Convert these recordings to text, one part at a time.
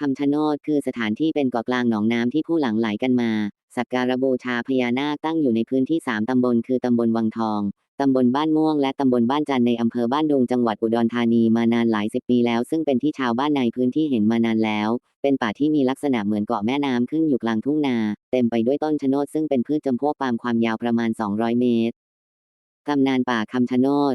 คำชะโนดคือสถานที่เป็นเกาะกลางหนองน้ำที่ผู้หลังไหลกันมา สักการะบูชาพญานาคตั้งอยู่ในพื้นที่ 3 ตำบล คือตำบลวังทอง ตำบลบ้านม่วง และตำบลบ้านจันทร์ในอำเภอบ้านดุงจังหวัดอุดรธานีมานานหลายสิบปีแล้ว ซึ่งเป็นที่ชาวบ้านในพื้นที่เห็นมานานแล้ว เป็นป่าที่มีลักษณะเหมือนเกาะแม่น้ำขึ้นอยู่กลางทุ่งนา เต็มไปด้วยต้นชะโนดซึ่งเป็นพืชจำพวกปาล์มความยาวประมาณ 200 เมตรตำนานป่าคำชะโนด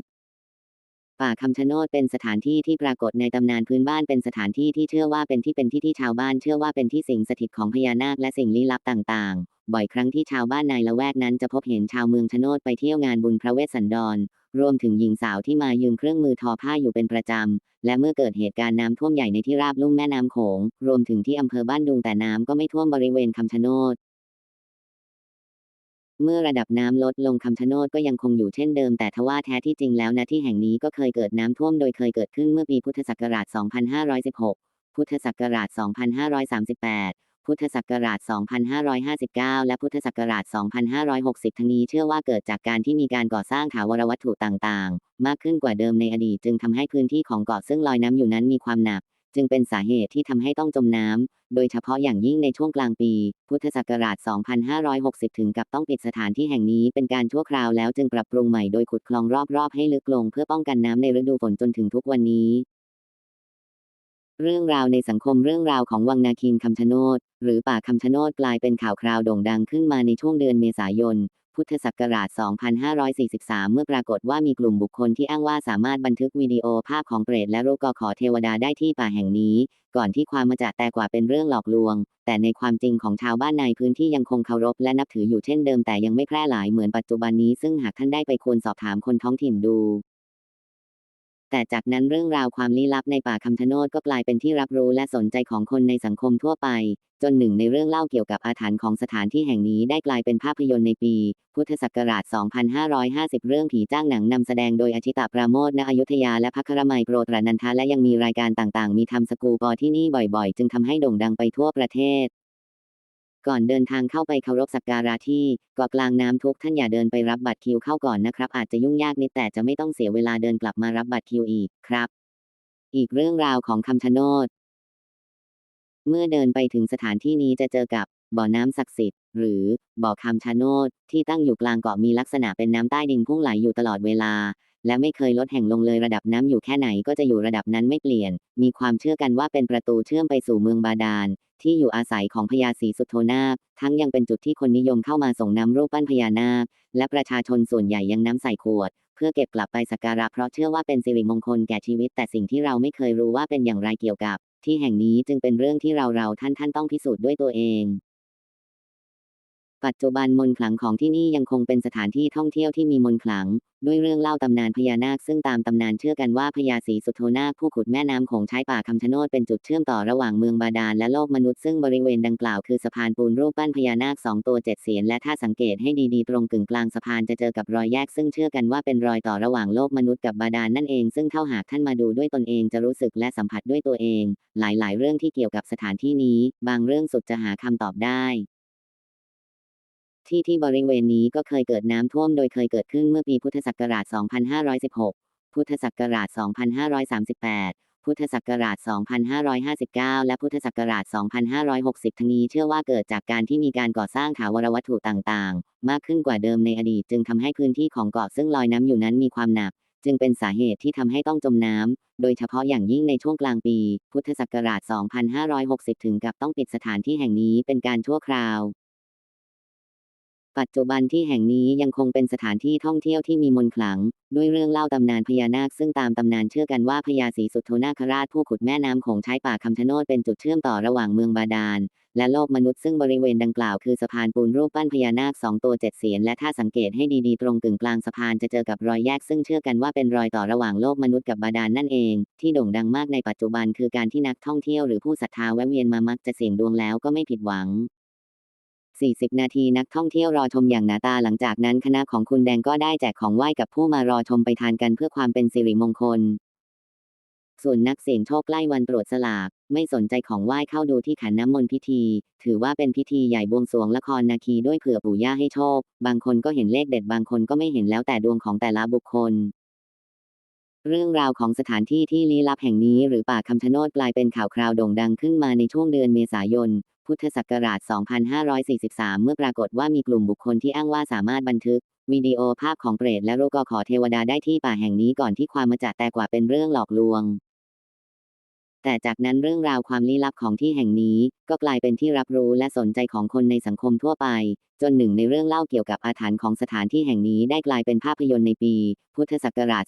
ป่าคำชะโนดเป็นสถานที่ที่ปรากฏในตำนานพื้นบ้านเป็นสถานที่ที่เชื่อว่าเป็นที่เป็นที่ที่ชาวบ้านเชื่อว่าเป็นที่สิงสถิตของพญานาคและสิ่งลี้ลับต่างๆ บ่อยครั้งที่ชาวบ้านในละแวกนั้นจะพบเห็นชาวเมืองชะโนดไปเที่ยวงานบุญพระเวสสันดร รวมถึงหญิงสาวที่มายืมเครื่องมือทอผ้าอยู่เป็นประจำ และเมื่อเกิดเหตุการณ์น้ำท่วมใหญ่ในที่ราบลุ่มแม่น้ำโขง รวมถึงที่อำเภอบ้านดุงแต่น้ำก็ไม่ท่วมบริเวณคำชะโนด เมื่อระดับน้ำลดลงคำชะโนดก็ยังคงอยู่เช่นเดิมแต่ทว่าแท้ที่จริงแล้วณที่แห่งนี้ก็เคยเกิดน้ำท่วมโดยเคยเกิดขึ้นเมื่อปีพุทธศักราช 2516 พุทธศักราช 2538 พุทธศักราช 2559 และพุทธศักราช 2560 ทั้งนี้เชื่อว่าเกิดจากการที่มีการก่อสร้างถาวรวัตถุต่างๆ มากขึ้นกว่าเดิมในอดีตจึงทำให้พื้นที่ของเกาะซึ่งลอยน้ำอยู่นั้นมีความหนัก จึงเป็นสาเหตุที่ทำให้ต้องจมน้ำ โดยเฉพาะอย่างยิ่งในช่วงกลางปี พุทธศักราช 2560 ถึงกับต้องปิดสถานที่แห่งนี้เป็นการชั่วคราวแล้วจึงปรับปรุงใหม่โดยขุดคลองรอบๆให้ลึกลงเพื่อป้องกันน้ำในฤดูฝนจนถึงทุกวันนี้ เรื่องราวในสังคมเรื่องราวของวังนาคินคำชะโนด หรือป่าคำชะโนดกลายเป็นข่าวคราวโด่งดังขึ้นมาในช่วงเดือนเมษายน พุทธศักราช 2543 เมื่อปรากฏว่ามีกลุ่มบุคคลที่อ้างว่าสามารถบันทึกวิดีโอภาพของเปรตและรูปกอขอเทวดาได้ที่ป่าแห่งนี้ ก่อนที่ความมาจะแต่กว่าเป็นเรื่องหลอกลวง แต่ในความจริงของชาวบ้านในพื้นที่ยังคงเคารพและนับถืออยู่เช่นเดิมแต่ยังไม่แพร่หลายเหมือนปัจจุบันนี้ซึ่งหากท่านได้ไปควรสอบถามคนท้องถิ่นดู แต่จากนั้นเรื่องราวความลี้ลับในป่าคำชะโนดก็กลายเป็นที่รับรู้และสนใจของคนในสังคมทั่วไป จนหนึ่งในเรื่องเล่าเกี่ยวกับอาถรรพ์ของสถานที่แห่งนี้ได้กลายเป็นภาพยนตร์ในปี พุทธศักราช 2550 เรื่องผีจ้างหนังนำแสดงโดยอาชิตาปราโมทณอยุธยาและพัครมัยโปรตรนันทะและยังมีรายการต่างๆ มีทำสกูปอที่นี่บ่อยๆ จึงทำให้โด่งดังไปทั่วประเทศ ก่อนเดินทางเข้าไปเคารพสักการะที่เกาะกลางน้ำทุกท่านอย่าเดินไปรับบัตรคิวเข้าก่อนนะครับ อาจจะยุ่งยากนิดแต่จะไม่ต้องเสียเวลาเดินกลับมารับบัตรคิวอีกครับ อีกเรื่องราวของคำชะโนด เมื่อเดินไปถึงสถานที่นี้จะเจอกับบ่อน้ำศักดิ์สิทธิ์หรือบ่อคำชะโนดที่ตั้งอยู่กลางเกาะมีลักษณะเป็นน้ำใต้ดินพุ่งไหลอยู่ตลอดเวลา และไม่เคยลดแห่งลงเลยระดับน้ำอยู่แค่ไหนก็จะอยู่ระดับนั้นไม่เปลี่ยน มีความเชื่อกันว่าเป็นประตูเชื่อมไปสู่เมืองบาดาล ที่อยู่อาศัยของพญาศรีสุโธนาค ทั้งยังเป็นจุดที่คนนิยมเข้ามาส่งน้ำรูปปั้นพญานาค และประชาชนส่วนใหญ่ยังน้ำใส่ขวด เพื่อเก็บกลับไปสักการะเพราะเชื่อว่าเป็นสิริมงคลแก่ชีวิต แต่สิ่งที่เราไม่เคยรู้ว่าเป็นอย่างไรเกี่ยวกับ ที่แห่งนี้จึงเป็นเรื่องที่เราเราท่านท่านต้องพิสูจน์ด้วยตัวเอง ปัจจุบันมนต์ขลังของที่นี่ยังคงเป็นสถานที่ท่องเที่ยวที่มีมนต์ขลัง ด้วยเรื่องเล่าตำนานพญานาคซึ่งตามตำนานเชื่อกันว่าพญาศรีสุโธนาคผู้ขุดแม่น้ำโขงใช้ป่าคำชะโนดเป็นจุดเชื่อมต่อระหว่างเมืองบาดาลและโลกมนุษย์ซึ่งบริเวณดังกล่าวคือสะพานปูนรูปปั้นพญานาคสองตัวเจ็ดเสียนและถ้าสังเกตให้ดีๆตรงกึ่งกลางสะพานจะเจอกับรอยแยกซึ่งเชื่อกันว่าเป็นรอยต่อระหว่างโลกมนุษย์กับบาดาลนั่นเองซึ่งเท่าหากท่านมาดูด้วยตนเองจะรู้สึกและสัมผัสด้วยตัวเอง หลายๆ เรื่องที่เกี่ยวกับสถานที่นี้ บางเรื่องสุดจะหาคำตอบได้ ที่ที่บริเวณนี้ก็เคยเกิดน้ำท่วมโดยเคยเกิดขึ้นเมื่อปีพุทธศักราช 2516 พุทธศักราช 2538 พุทธศักราช 2559 และพุทธศักราช 2560 ทั้งนี้เชื่อว่าเกิดจากการที่มีการก่อสร้างถาวรวัตถุต่างๆ มากขึ้นกว่าเดิมในอดีตจึงทำให้พื้นที่ของเกาะซึ่งลอยน้ำอยู่นั้นมีความหนัก จึงเป็นสาเหตุที่ทำให้ต้องจมน้ำ โดยเฉพาะอย่างยิ่งในช่วงกลางปี พุทธศักราช 2560 ถึงกับต้องปิดสถานที่แห่งนี้เป็นการชั่วคราว ปัจจุบันที่แห่งนี้ยังคงเป็นสถานที่ท่องเที่ยวที่มีมนต์ขลัง ด้วยเรื่องเล่าตำนานพญานาค ซึ่งตามตำนานเชื่อกันว่าพญาศรีสุโธนาคราชผู้ขุดแม่น้ำโขงใช้ป่าคำชะโนดเป็นจุดเชื่อมต่อระหว่างเมืองบาดาล และโลกมนุษย์ซึ่งบริเวณดังกล่าวคือสะพานปูนรูปปั้นพญานาคสองตัวเจ็ดเสียนและถ้าสังเกตให้ดีๆตรงกึ่งกลางสะพานจะเจอกับรอยแยกซึ่งเชื่อกันว่าเป็นรอยต่อระหว่างโลกมนุษย์กับบาดาลนั่นเอง ที่โด่งดังมากในปัจจุบันคือการที่นักท่องเที่ยวหรือผู้ศรัทธาแวะเวียนมามักจะเสี่ยงดวงแล้วก็ไม่ผิดหวัง 40 นาทีนักท่องเที่ยวรอชมอย่างหนาตาหลังจากนั้นคณะของคุณแดงก็ได้แจกของไหว้กับผู้มารอชมไปทานกันเพื่อความเป็นสิริมงคล ส่วนนักเสี่ยงโชคใกล้วันตรวจสลาก ไม่สนใจของไหว้เข้าดูที่ขันน้ำมนต์พิธี ถือว่าเป็นพิธีใหญ่บวงสรวงละครนาคีด้วยเผื่อปู่ย่าให้โชค บางคนก็เห็นเลขเด็ดบางคนก็ไม่เห็นแล้วแต่ดวงของแต่ละบุคคลเรื่องราวของสถานที่ที่ลี้ลับแห่งนี้หรือป่าคำชะโนดกลายเป็นข่าวคราวโด่งดังขึ้นมาในช่วงเดือนเมษายน พุทธศักราช 2543 เมื่อปรากฏว่ามีกลุ่มบุคคลที่อ้างว่าสามารถบันทึก วิดีโอภาพของเปรตและรูกอขอเทวดาได้ที่ป่าแห่งนี้ก่อนที่ความมาจะแต่กว่าเป็นเรื่องหลอกลวง แต่จากนั้นเรื่องราวความลี้ลับของที่แห่งนี้ ก็กลายเป็นที่รับรู้และสนใจของคนในสังคมทั่วไป จนหนึ่งในเรื่องเล่าเกี่ยวกับอาถรรพ์ของสถานที่แห่งนี้ได้กลายเป็นภาพยนตร์ในปี พุทธศักราช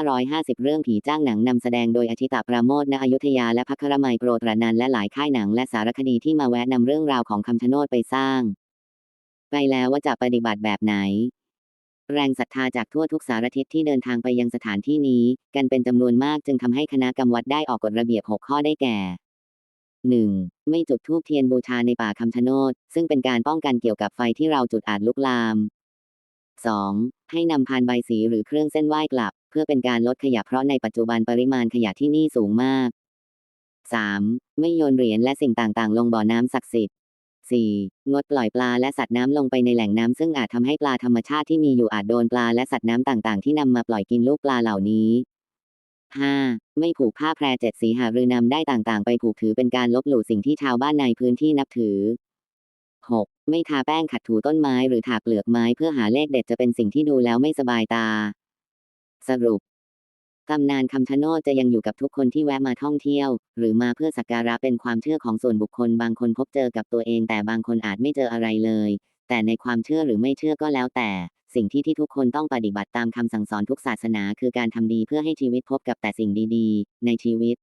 2550 เรื่องผีจ้างหนังนำแสดงโดยอธิตาปราโมทณอยุธยาและพัครมัยโปรตรนันและหลายค่ายหนังและสารคดีที่มาแวะนำเรื่องราวของคำชะโนดไปสร้าง ไปแล้วว่าจะปฏิบัติแบบไหน แรงศรัทธาจากทั่วทุกสารทิศที่เดินทางไปยังสถานที่นี้ กันเป็นจำนวนมากจึงทำให้คณะกรรมวัดได้ออกกฎระเบียบ 6 ข้อได้แก่ 1. ไม่จุดธูปเทียนบูชาในป่าคำชะโนด ซึ่งเป็นการป้องกันเกี่ยวกับไฟที่เราจุดอาจลุกลาม 2. ให้นำพานใบสีหรือเครื่องเส้นไหว้กลับ เพื่อเป็นการลดขยะเพราะในปัจจุบันปริมาณขยะที่นี่สูงมาก 3. ไม่โยนเหรียญและสิ่งต่างๆ ลงบ่อน้ำศักดิ์สิทธิ์ 4. งดปล่อยปลาและสัตว์น้ำลงไปในแหล่งน้ำซึ่งอาจทำให้ปลาธรรมชาติที่มีอยู่อาจโดนปลาและสัตว์น้ำต่างๆ ที่นำมาปล่อยกินลูกปลาเหล่านี้ 5. ไม่ผูกผ้าแพรเจ็ดสีหารือนำได้ต่างๆ ไปผูกถือเป็นการลบหลู่สิ่งที่ชาวบ้านในพื้นที่นับถือ 6. ไม่ทาแป้งขัดถูต้นไม้หรือถากเปลือกไม้เพื่อหาเลขเด็ดจะเป็นสิ่งที่ดูแล้วไม่สบายตา สรุป ตำนานคำชะโนดจะยังอยู่กับทุกคนที่แวะมาท่องเที่ยว หรือมาเพื่อสักการะเป็นความเชื่อของส่วนบุคคล บางคนพบเจอกับตัวเอง แต่บางคนอาจไม่เจออะไรเลย แต่ในความเชื่อหรือไม่เชื่อก็แล้วแต่ สิ่งที่ที่ทุกคนต้องปฏิบัติตามคำสั่งสอนทุกศาสนา คือการทำดีเพื่อให้ชีวิตพบกับแต่สิ่งดีๆ ในชีวิต